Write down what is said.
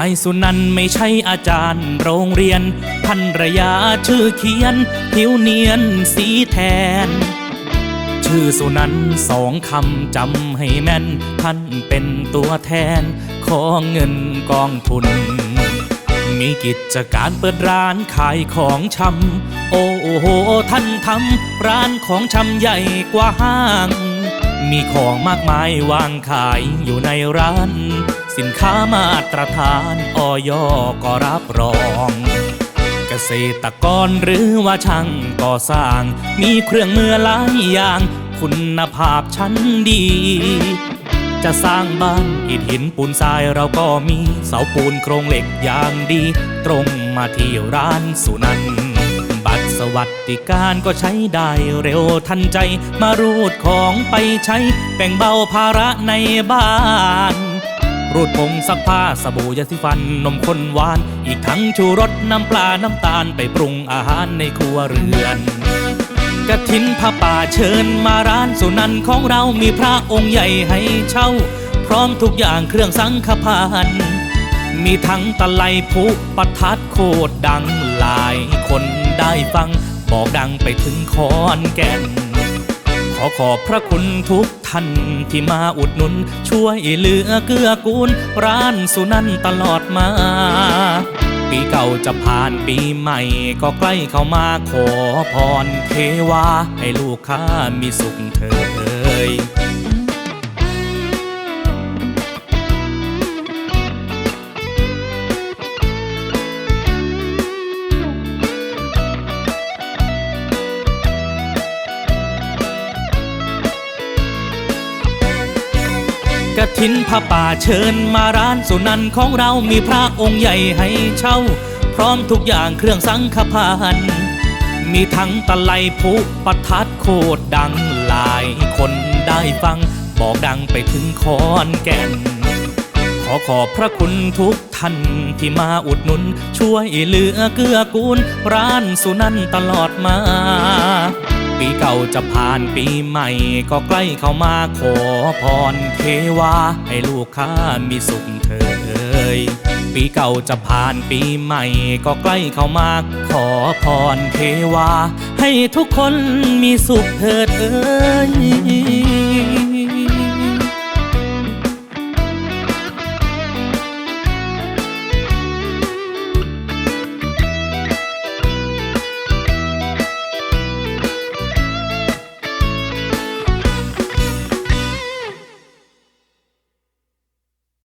ายสุนันไม่ใช่อาจารย์โรงเรียนภรรยาชื่อเขียน ผิวเนียนสีแทน ชื่อสุนันสองคำจำให้แม่น ท่านเป็นตัวแทน ของเงินกองทุน มีกิจการเปิดร้านขายของชำโอ้โหท่านทำร้านของชำใหญ่กว่าห้าง มีของมากมายวางขายอยู่ในร้าน สินค้ามาตรฐานออยก็รับรอง เกษตรกรหรือว่าช่างก่อสร้าง มีเครื่องมือหลายอย่าง คุณภาพชั้นดี จะสร้างบ้านอิฐหินปูนทรายเราก็มีเสาปูนโครงเหล็กอย่างดี ตรงมาที่ร้านสุนันท์ วัสดิการก็ใช้ได้เร็วทันใจ มารูดของไปใช้แบ่งเบาภาระในบ้าน รูดผงซักผ้าสบู่ยาสีฟันนมข้นหวาน อีกทั้งชูรสน้ำปลาน้ำตาลไปปรุงอาหารในครัวเรือนกระถินผ้าป่าเชิญมาร้านสุนันของเรามีพระองค์ใหญ่ให้เช่า พร้อมทุกอย่างเครื่องสังฆพานมีทั้งตะไลพุประทัดโคดดังหลายคน ได้ฟัง บอกดังไปถึงคอนแก่น ขอขอบพระคุณทุกท่านที่มาอุดหนุน ช่วยเหลือเกื้อกูล ร้านสุนันตลอดมา ปีเก่าจะผ่านปีใหม่ ก็ใกล้เข้ามาขอพรเทวา ให้ลูกค้ามีสุขเถิด กระถินผ้าป่าเชิญมาร้านสุนันของเรามีพระองค์ใหญ่ให้เช่า พร้อมทุกอย่างเครื่องสังฆพานมีทั้งตะไลพุประทัดโคดดังหลายคนได้ฟัง บอกดังไปถึงคอนแก่น ขอขอบพระคุณทุกท่านที่มาอุดหนุน ช่วยเหลือเกื้อกูล ร้านสุนันตลอดมา ก่าจะผ่านปีใหม่ ก็ใกล้เข้ามาขอพรเทวา ให้ลูกค้ามีสุขเถิดปีเก่าจะผ่านปีใหม่ ก็ใกล้เข้ามาขอพรเทวา ให้ทุกคนมีสุขเถิดเอ้ย